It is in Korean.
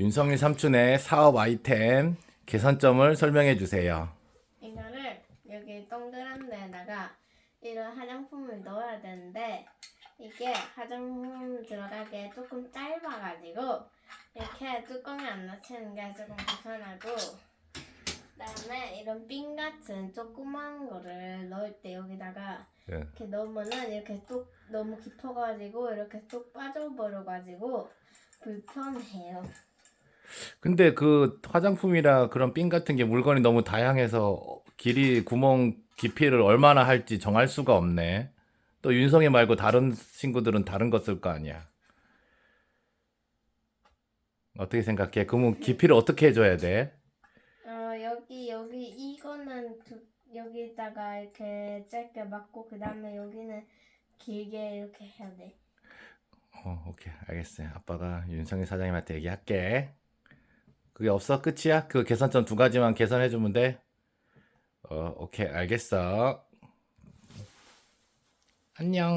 윤성일 삼촌의 사업 아이템 개선점을 설명해 주세요. 이거를 여기 동그란 데다가 이런 화장품을 넣어야 되는데 이게 화장품 들어가기에 조금 짧아가지고 이렇게 뚜껑이 안 닫히는 게 조금 불편하고 그다음에 이런 핀 같은 조그만 거를 넣을 때 여기다가 네. 이렇게 넣으면은 이렇게 뚝 너무 깊어가지고 이렇게 뚝 빠져버려가지고 불편해요. 근데 그 화장품이나 그런 핀 같은 게 물건이 너무 다양해서 길이 구멍 깊이를 얼마나 할지 정할 수가 없네. 또 윤성이 말고 다른 친구들은 다른 거쓸거 아니야. 어떻게 생각해? 그러면 깊이를 어떻게 해줘야 돼? 어 여기 여기 이거는 두, 여기다가 이렇게 짧게 맞고 그 다음에 여기는 길게 이렇게 해야 돼. 어, 오케이, 알겠어요. 아빠가 윤성희 사장님한테 얘기할게. 그게 없어? 끝이야? 그 개선점 두 가지만 개선해주면 돼? 어, 오케이, 알겠어. 안녕.